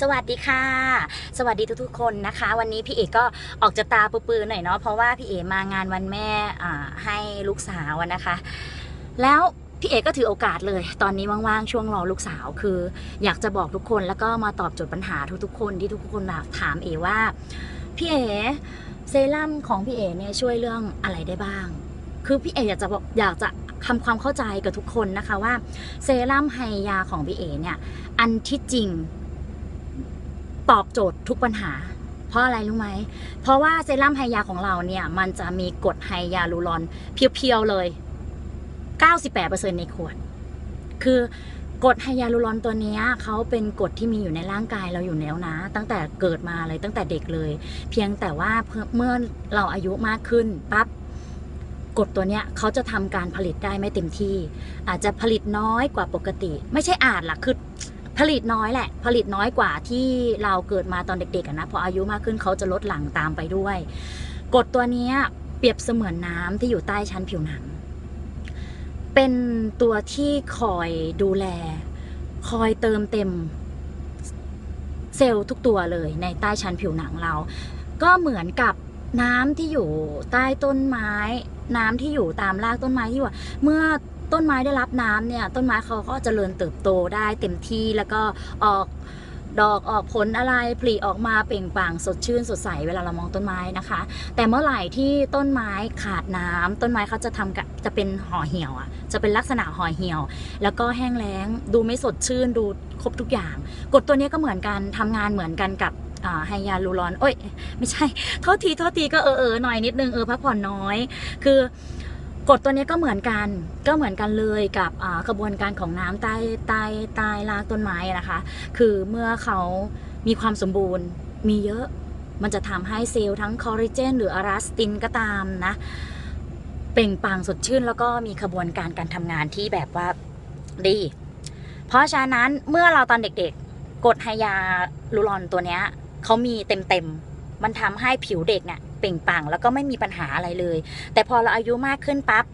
สวัสดีค่ะ สวัสดีทุกๆคนนะคะ วันนี้พี่เอกก็ออกจะตาปื้อๆหน่อยเนาะเพราะว่าพี่เอกมางานวันแม่ให้ลูกสาวนะคะ แล้วพี่เอกก็ถือโอกาสเลย ตอนนี้ว่างๆ ช่วงรอลูกสาวคือ อยากจะบอกทุกคนแล้วก็มาตอบโจทย์ปัญหาทุกๆ คนที่ทุกคนถามเอว่า พี่เอเซรั่มของพี่เอเนี่ยช่วยเรื่องอะไรได้บ้าง คือพี่เออยากจะบอกอยากจะทำความเข้าใจกับทุกคนนะคะว่าเซรั่มไฮยาของพี่เอเนี่ยอันที่จริง ตอบโจทย์ทุกปัญหา เพราะอะไรรู้ไหม เพราะว่าเซรั่มไฮยาของเราเนี่ย มันจะมีกรดไฮยาลูรอนเพียวๆเลย 98%ในขวด คือกรดไฮยาลูรอนตัวนี้เขาเป็นกรดที่มีอยู่ในร่างกายเราอยู่แล้วนะ ตั้งแต่เกิดมาเลยตั้งแต่เด็กเลย เพียงแต่ว่าเมื่อเราอายุมากขึ้นปั๊บกรดตัวเนี้ยเขาจะทำการผลิตได้ไม่เต็มที่ อาจจะผลิตน้อยกว่าปกติ ไม่ใช่อาจล่ะคือ ผลิตน้อยแหละ ผลิตน้อยกว่าที่เราเกิดมาตอนเด็กๆนะพออายุมากขึ้นเขาจะลดหลั่งตามไปด้วยกรดตัวนี้เปรียบเสมือนน้ำที่อยู่ใต้ชั้นผิวหนัง เป็นตัวที่คอยดูแล คอยเติมเต็มเซลล์ทุกตัวเลยในใต้ชั้นผิวหนังเรา ก็เหมือนกับน้ำที่อยู่ใต้ต้นไม้ น้ำที่อยู่ตามรากต้นไม้ที่ว่า เมื่อ ต้นไม้ได้รับน้ำเนี่ยต้นไม้เขาก็จเจริญเติบโตได้เต็มที่แล้วก็ออกดอกออกผลอะไรผลิออกมาเปล่งปลั่งสดชื่นสดใสเวลาเรามองต้นไม้นะคะ แต่เมื่อไหร่ที่ต้นไม้ขาดน้ำต้นไม้เขาจะทำจะเป็นห่อเหี่ยวอะจะเป็นลักษณะห่อเหี่ยว แล้วก็แห้งแล้งดูไม่สดชื่นดูครบทุกอย่าง กฎตัวนี้ก็เหมือนกันทำงานเหมือนกันกับไฮยาลูรอนโอ้ยไม่ใช่โทษทีโทษทีก็เออเออหน่อยนิดนึงเออพักผ่อนน้อย คือ กฎตัวนี้ก็เหมือนกันก็เหมือนกันเลยกับกระบวนการของน้ำใต้ใต้ใต้รากต้นไม้นะคะ คือเมื่อเขามีความสมบูรณ์มีเยอะมันจะทำให้เซลล์ทั้งคอลลาเจนหรืออะลาสตินก็ตามนะ เปล่งปังสดชื่น แล้วก็มีขบวนการการทำงานที่แบบว่าดี เพราะฉะนั้นเมื่อเราตอนเด็กๆกดไฮยาลูรอนตัวเนี้ยเขามีเต็มๆ มันทำให้ผิวเด็กเนี่ยเปล่งปลั่งแล้วก็ไม่มีปัญหาอะไรเลย แต่พอเราอายุมากขึ้นปั๊บ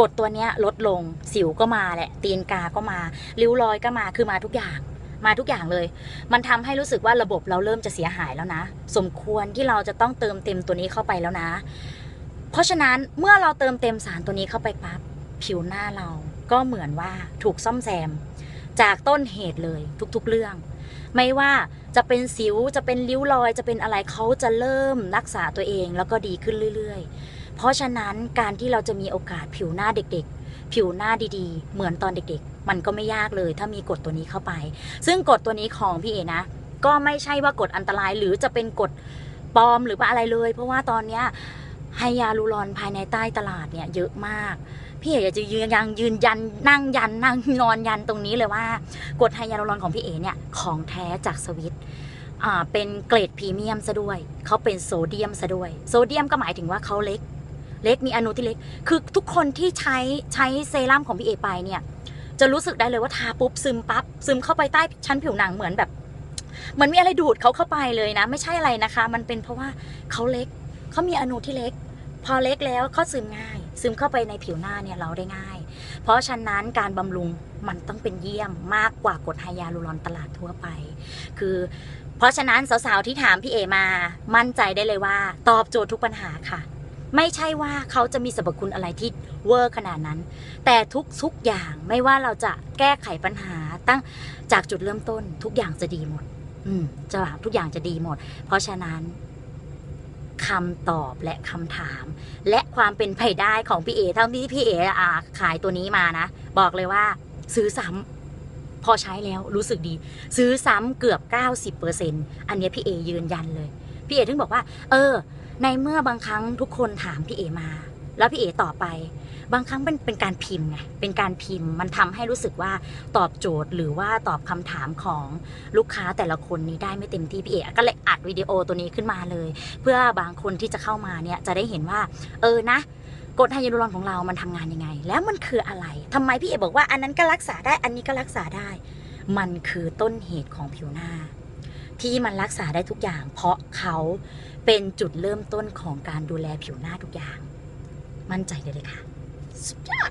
กดตัวเนี้ยลดลงสิวก็มาแหละ ตีนกาก็มา ริ้วรอยก็มาคือมาทุกอย่างมาทุกอย่างเลย มันทำให้รู้สึกว่าระบบเราเริ่มจะเสียหายแล้วนะ สมควรที่เราจะต้องเติมเต็มตัวนี้เข้าไปแล้วนะ เพราะฉะนั้นเมื่อเราเติมเต็มสารตัวนี้เข้าไปปั๊บผิวหน้าเราก็เหมือนว่าถูกซ่อมแซม จากต้นเหตุเลยทุกๆเรื่อง ไม่ว่า จะเป็นสิวจะเป็นริ้วรอย จะเป็นอะไรเขาจะเริ่มรักษาตัวเองแล้วก็ดีขึ้นเรื่อย ๆ เพราะฉะนั้นการที่เราจะมีโอกาสผิวหน้าเด็กๆ ผิวหน้าดีๆ เหมือนตอนเด็กๆ มันก็ไม่ยากเลย ถ้ามีกฎตัวนี้เข้าไป ซึ่งกฎตัวนี้ของพี่เอนะ ก็ไม่ใช่ว่ากฎอันตรายหรือจะเป็นกฎปลอมหรือว่าอะไรเลย เพราะว่าตอนเนี้ยไฮยาลูรอนภายในใต้ตลาดเนี่ยเยอะมาก พี่เอ๋อยากจะยืนยังยืนยันนั่งยันนั่งนอนยันตรงนี้เลยว่ากรดไฮยาลูรอนของพี่เอ๋เนี่ยของแท้จากสวิตเป็นเกรดพรีเมียมซะด้วยเขาเป็นโซเดียมซะด้วย โซเดียมก็หมายถึงว่าเขาเล็ก เล็กมีอนุที่เล็ก คือทุกคนที่ใช้ใช้เซรั่มของพี่เอไปเนี่ย จะรู้สึกได้เลยว่าทาปุ๊บซึมปั๊บซึมเข้าไปใต้ชั้นผิวหนังเหมือนแบบเหมือนมีอะไรดูดเขาเข้าไปเลยนะ ไม่ใช่อะไรนะคะ มันเป็นเพราะว่าเขาเล็กเขามีอนุที่เล็ก พอเล็กแล้วเขาซึมง่าย ซึมเข้าไปในผิวหน้าเนี่ยเราได้ง่าย เพราะฉะนั้นการบำรุงมันต้องเป็นเยี่ยมมากกว่ากดไฮยาลูรอนตลาดทั่วไป คือเพราะฉะนั้นสาวๆที่ถามพี่เอมา มั่นใจได้เลยว่า ตอบโจทย์ทุกปัญหาค่ะ ไม่ใช่ว่าเขาจะมีสรรพคุณอะไรที่เวอร์ขนาดนั้น แต่ทุกๆอย่างไม่ว่าเราจะแก้ไขปัญหาตั้งจากจุดเริ่มต้น ทุกอย่างจะดีหมด อืมจะทุกอย่างจะดีหมด เพราะฉะนั้น คำตอบและคำถาม และความเป็นไปได้ของพี่เอเท่าที่พี่เออาขายตัวนี้มานะ บอกเลยว่า ซื้อซ้ำพอใช้แล้วรู้สึกดี ซื้อซ้ำเกือบ 90%อันเนี้พี่เอยืนยันเลย พี่เอถึงบอกว่า เออ ในเมื่อบางครั้งทุกคนถามพี่เอมา แล้วพี่เอต่อไป บางครั้งเป็นเป็นการพิมพ์ไงเป็นการพิมพ์มันทำให้รู้สึกว่าตอบโจทย์หรือว่าตอบคำถามของลูกค้าแต่ละคนนี้ได้ไม่เต็มที่พี่เอก็เลยอัดวิดีโอตัวนี้ขึ้นมาเลย เพื่อบางคนที่จะเข้ามาเนี่ยจะได้เห็นว่า เออนะกรดไฮยาลูรอนของเรามันทำงานยังไง แล้วมันคืออะไรทำไมพี่เอบอกว่าอันนั้นก็รักษาได้อันนี้ก็รักษาได้ มันคือต้นเหตุของผิวหน้า ที่มันรักษาได้ทุกอย่าง เพราะเขาเป็นจุดเริ่มต้นของการดูแลผิวหน้าทุกอย่าง มั่นใจเลยเลยค่ะ สุดยอด